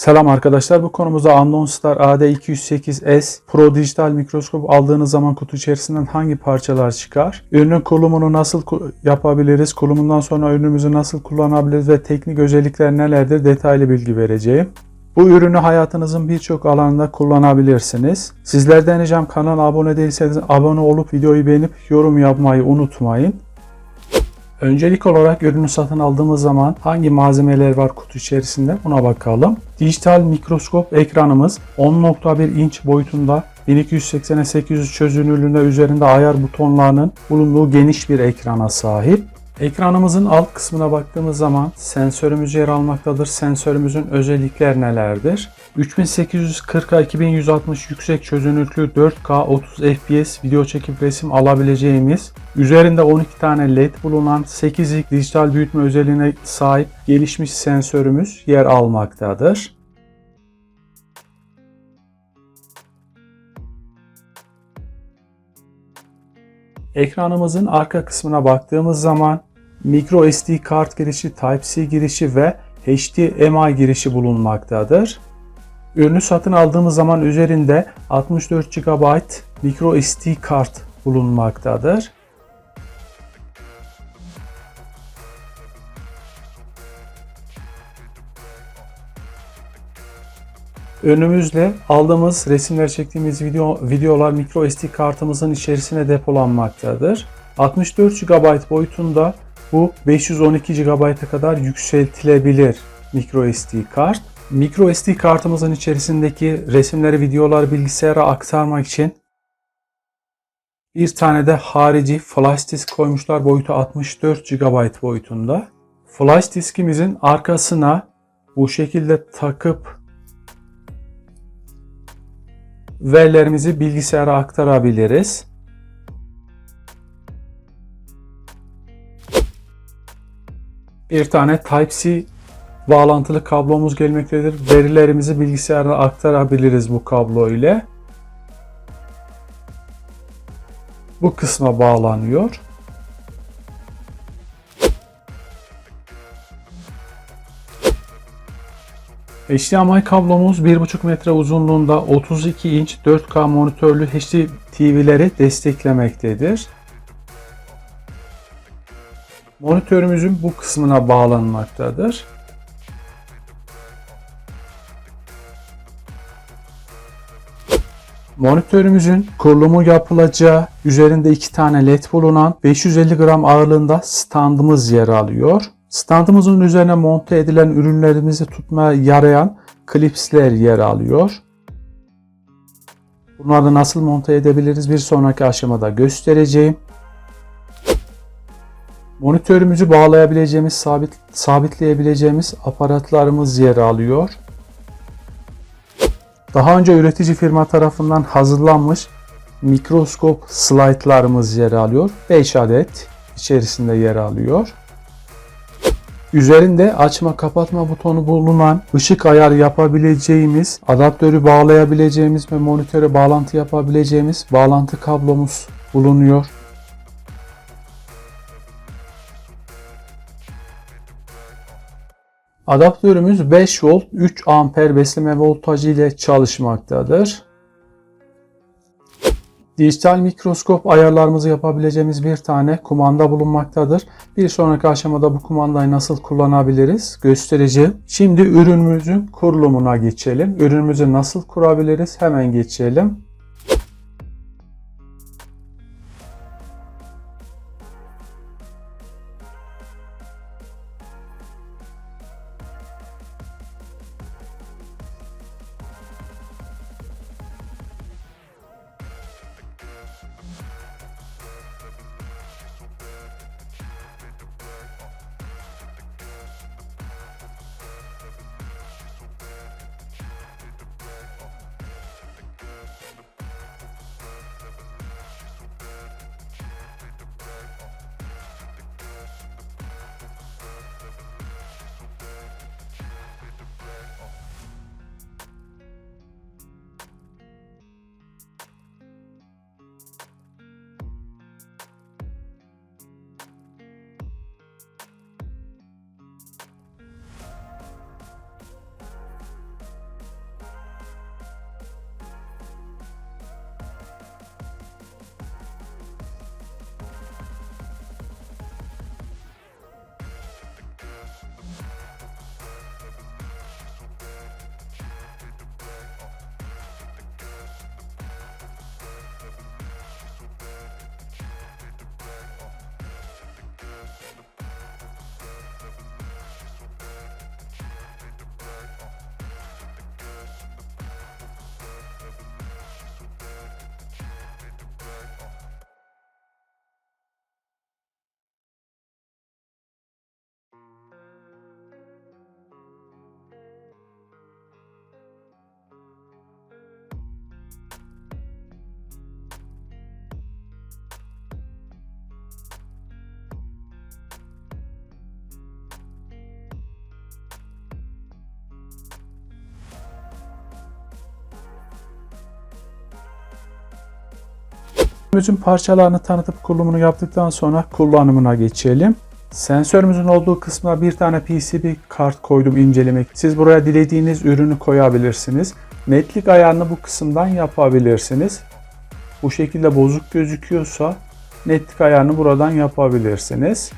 Selam arkadaşlar. Bu konumuzda Unknown Star AD208S Pro dijital mikroskop aldığınız zaman kutu içerisinden hangi parçalar çıkar? Ürünün kurulumunu nasıl yapabiliriz? Kurulumundan sonra ürünümüzü nasıl kullanabiliriz ve teknik özellikler nelerdir? Detaylı bilgi vereceğim. Bu ürünü hayatınızın birçok alanında kullanabilirsiniz. Sizlerden ricam kanala abone değilseniz abone olup videoyu beğenip yorum yapmayı unutmayın. Öncelik olarak ürünü satın aldığımız zaman hangi malzemeler var kutu içerisinde buna bakalım. Dijital mikroskop ekranımız 10.1 inç boyutunda 1280'e 800 çözünürlüğünde üzerinde ayar butonlarının bulunduğu geniş bir ekrana sahip. Ekranımızın alt kısmına baktığımız zaman sensörümüz yer almaktadır. Sensörümüzün özellikler nelerdir? 3840'a 2160 yüksek çözünürlüklü 4K 30 FPS video çekip resim alabileceğimiz, üzerinde 12 tane LED bulunan 8'lik dijital büyütme özelliğine sahip gelişmiş sensörümüz yer almaktadır. Ekranımızın arka kısmına baktığımız zaman micro SD kart girişi, Type-C girişi ve HDMI girişi bulunmaktadır. Ürünü satın aldığımız zaman üzerinde 64 GB micro SD kart bulunmaktadır. Önümüzde aldığımız resimler çektiğimiz video, videolar micro SD kartımızın içerisine depolanmaktadır. 64 GB boyutunda bu 512 GB'a kadar yükseltilebilir micro SD kart. Micro SD kartımızın içerisindeki resimleri, videoları bilgisayara aktarmak için bir tane de harici flash disk koymuşlar boyutu 64 GB boyutunda. Flash diskimizin arkasına bu şekilde takıp verilerimizi bilgisayara aktarabiliriz. Bir tane Type-C bağlantılı kablomuz gelmektedir. Verilerimizi bilgisayara aktarabiliriz bu kablo ile. Bu kısma bağlanıyor. HDMI kablomuz 1.5 metre uzunluğunda 32 inç 4K monitörlü HD TV'leri desteklemektedir. Monitörümüzün bu kısmına bağlanmaktadır. Monitörümüzün kurulumu yapılacağı üzerinde iki tane led bulunan 550 gram ağırlığında standımız yer alıyor. Standımızın üzerine monte edilen ürünlerimizi tutmaya yarayan klipsler yer alıyor. Bunları nasıl monte edebiliriz bir sonraki aşamada göstereceğim. Monitörümüzü bağlayabileceğimiz, sabit, sabitleyebileceğimiz aparatlarımız yer alıyor. Daha önce üretici firma tarafından hazırlanmış mikroskop slaytlarımız yer alıyor. 5 adet içerisinde yer alıyor. Üzerinde açma kapatma butonu bulunan ışık ayarı yapabileceğimiz, adaptörü bağlayabileceğimiz ve monitöre bağlantı yapabileceğimiz bağlantı kablomuz bulunuyor. Adaptörümüz 5 volt 3 amper besleme voltajı ile çalışmaktadır. Dijital mikroskop ayarlarımızı yapabileceğimiz bir tane kumanda bulunmaktadır. Bir sonraki aşamada bu kumandayı nasıl kullanabiliriz göstereceğim. Şimdi ürünümüzün kurulumuna geçelim. Ürünümüzü nasıl kurabiliriz hemen geçelim. Sensörümüzün parçalarını tanıtıp kurulumunu yaptıktan sonra kullanımına geçelim. Sensörümüzün olduğu kısmına bir tane PCB kart koydum incelemek. Siz buraya dilediğiniz ürünü koyabilirsiniz. Netlik ayarını bu kısımdan yapabilirsiniz. Bu şekilde bozuk gözüküyorsa netlik ayarını buradan yapabilirsiniz.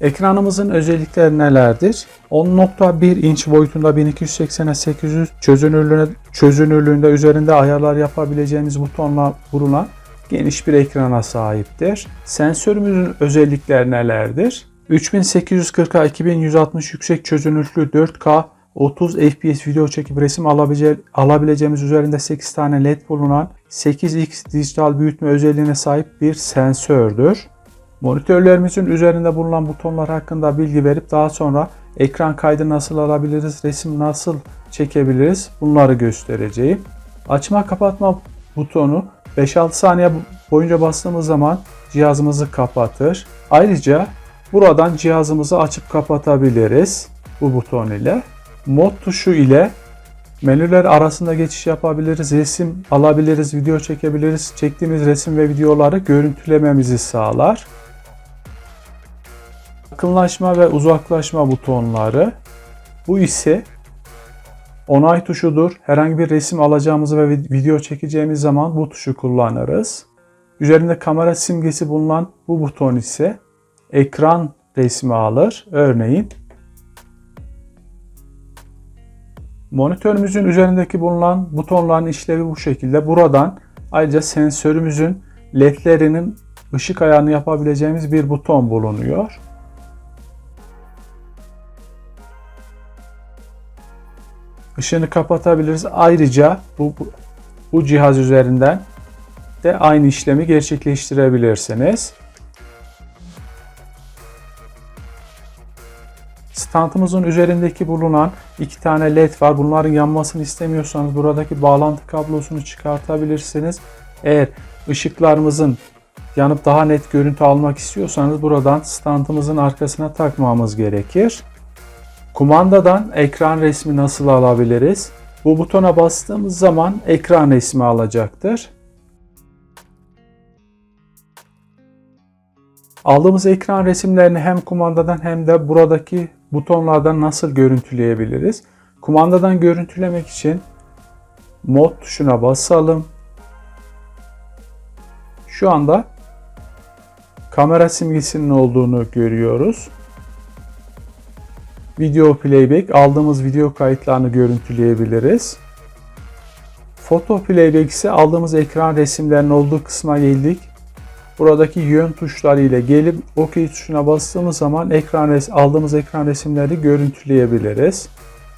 Ekranımızın özellikleri nelerdir? 10.1 inç boyutunda 1280'e 800 çözünürlüğüne, çözünürlüğünde üzerinde ayarlar yapabileceğimiz butonla bulunan geniş bir ekrana sahiptir. Sensörümüzün özellikleri nelerdir? 3840'a 2160 yüksek çözünürlüklü 4K 30 FPS video çekip resim alabilece alabileceğimiz üzerinde 8 tane led bulunan 8x dijital büyütme özelliğine sahip bir sensördür. Monitörlerimizin üzerinde bulunan butonlar hakkında bilgi verip daha sonra ekran kaydı nasıl alabiliriz, resim nasıl çekebiliriz bunları göstereceğim. Açma kapatma butonu 5-6 saniye boyunca bastığımız zaman cihazımızı kapatır. Ayrıca buradan cihazımızı açıp kapatabiliriz bu buton ile. Mod tuşu ile menüler arasında geçiş yapabiliriz, resim alabiliriz, video çekebiliriz. Çektiğimiz resim ve videoları görüntülememizi sağlar. Yakınlaşma ve uzaklaşma butonları. Bu ise onay tuşudur. Herhangi bir resim alacağımız ve video çekeceğimiz zaman bu tuşu kullanırız. Üzerinde kamera simgesi bulunan bu buton ise ekran resmi alır. Örneğin monitörümüzün üzerindeki bulunan butonların işlevi bu şekilde. Buradan ayrıca sensörümüzün ledlerinin ışık ayarını yapabileceğimiz bir buton bulunuyor. Işığını kapatabiliriz. Ayrıca bu, bu, bu cihaz üzerinden de aynı işlemi gerçekleştirebilirsiniz. Standımızın üzerindeki bulunan iki tane led var. Bunların yanmasını istemiyorsanız buradaki bağlantı kablosunu çıkartabilirsiniz. Eğer ışıklarımızın yanıp daha net görüntü almak istiyorsanız buradan standımızın arkasına takmamız gerekir. Kumandadan ekran resmi nasıl alabiliriz? Bu butona bastığımız zaman ekran resmi alacaktır. Aldığımız ekran resimlerini hem kumandadan hem de buradaki butonlardan nasıl görüntüleyebiliriz? Kumandadan görüntülemek için mod tuşuna basalım. Şu anda kamera simgesinin olduğunu görüyoruz. Video playback aldığımız video kayıtlarını görüntüleyebiliriz. Foto playback ise aldığımız ekran resimlerinin olduğu kısma geldik. Buradaki yön tuşları ile gelip OK tuşuna bastığımız zaman ekran res aldığımız ekran resimleri görüntüleyebiliriz.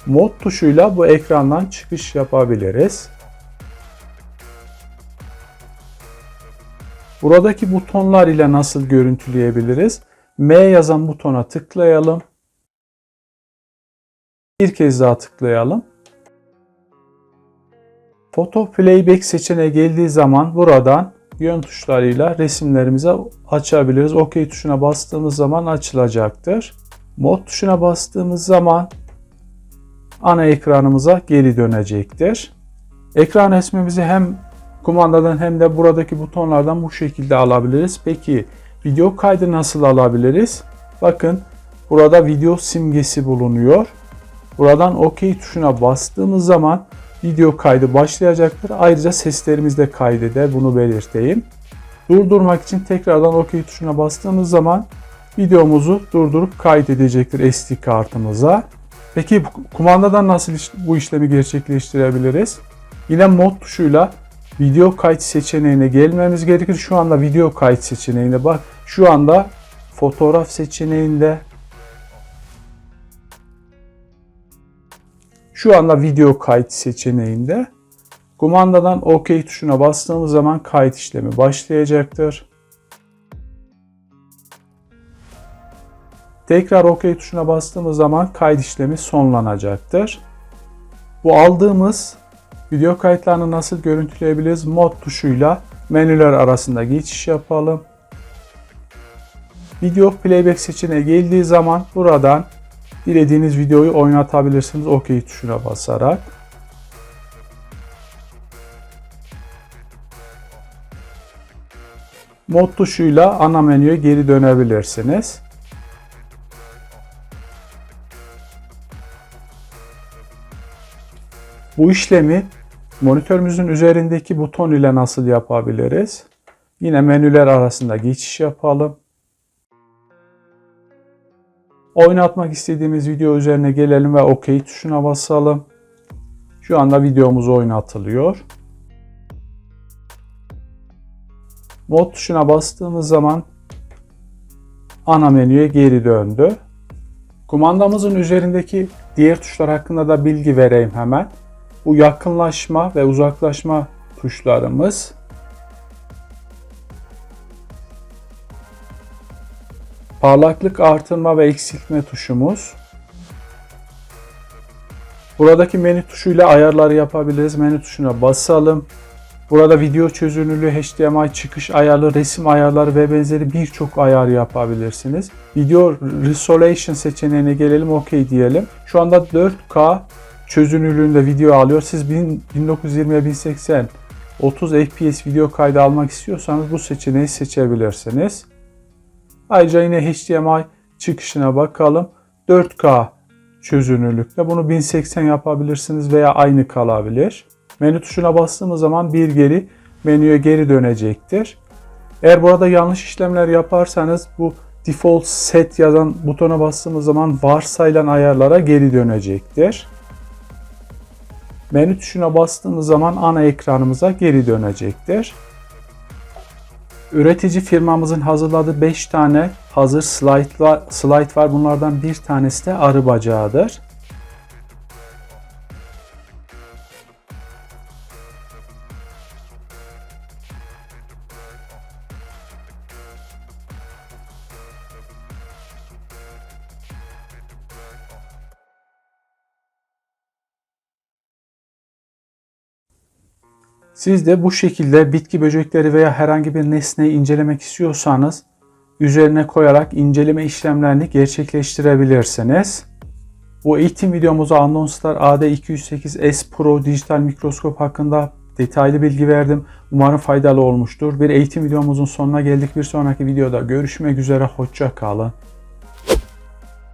Mod tuşuyla bu ekrandan çıkış yapabiliriz. Buradaki butonlar ile nasıl görüntüleyebiliriz? M yazan butona tıklayalım. Bir kez daha tıklayalım. Foto playback seçeneği geldiği zaman buradan yön tuşlarıyla resimlerimizi açabiliriz. OK tuşuna bastığımız zaman açılacaktır. Mod tuşuna bastığımız zaman ana ekranımıza geri dönecektir. Ekran resmimizi hem kumandadan hem de buradaki butonlardan bu şekilde alabiliriz. Peki video kaydı nasıl alabiliriz? Bakın burada video simgesi bulunuyor. Buradan OK tuşuna bastığımız zaman video kaydı başlayacaktır. Ayrıca seslerimiz de kaydeder. Bunu belirteyim. Durdurmak için tekrardan OK tuşuna bastığımız zaman videomuzu durdurup kaydedecektir SD kartımıza. Peki kumandadan nasıl bu işlemi gerçekleştirebiliriz? Yine mod tuşuyla video kayıt seçeneğine gelmemiz gerekir. Şu anda video kayıt seçeneğine bak. Şu anda fotoğraf seçeneğinde Şu anda video kayıt seçeneğinde kumandadan OK tuşuna bastığımız zaman kayıt işlemi başlayacaktır. Tekrar OK tuşuna bastığımız zaman kayıt işlemi sonlanacaktır. Bu aldığımız video kayıtlarını nasıl görüntüleyebiliriz? Mod tuşuyla menüler arasında geçiş yapalım. Video playback seçeneği geldiği zaman buradan Dilediğiniz videoyu oynatabilirsiniz OK tuşuna basarak. Mod tuşuyla ana menüye geri dönebilirsiniz. Bu işlemi monitörümüzün üzerindeki buton ile nasıl yapabiliriz? Yine menüler arasında geçiş yapalım. Oynatmak istediğimiz video üzerine gelelim ve OK tuşuna basalım. Şu anda videomuz oynatılıyor. Mod tuşuna bastığımız zaman ana menüye geri döndü. Kumandamızın üzerindeki diğer tuşlar hakkında da bilgi vereyim hemen. Bu yakınlaşma ve uzaklaşma tuşlarımız. Parlaklık artırma ve eksiltme tuşumuz. Buradaki menü tuşuyla ayarları yapabiliriz. Menü tuşuna basalım. Burada video çözünürlüğü, HDMI çıkış ayarlı, resim ayarları ve benzeri birçok ayar yapabilirsiniz. Video Resolution seçeneğine gelelim, OK diyelim. Şu anda 4K çözünürlüğünde video alıyor. Siz 1920 1080 30 FPS video kaydı almak istiyorsanız bu seçeneği seçebilirsiniz. Ayrıca yine HDMI çıkışına bakalım. 4K çözünürlükte bunu 1080 yapabilirsiniz veya aynı kalabilir. Menü tuşuna bastığımız zaman bir geri menüye geri dönecektir. Eğer burada yanlış işlemler yaparsanız bu default set yazan butona bastığımız zaman varsayılan ayarlara geri dönecektir. Menü tuşuna bastığımız zaman ana ekranımıza geri dönecektir. Üretici firmamızın hazırladığı 5 tane hazır slide var, slide var. Bunlardan bir tanesi de arı bacağıdır. Siz de bu şekilde bitki böcekleri veya herhangi bir nesneyi incelemek istiyorsanız üzerine koyarak inceleme işlemlerini gerçekleştirebilirsiniz. Bu eğitim videomuzda Unknown Star AD208S Pro dijital mikroskop hakkında detaylı bilgi verdim. Umarım faydalı olmuştur. Bir eğitim videomuzun sonuna geldik. Bir sonraki videoda görüşmek üzere. Hoşça kalın.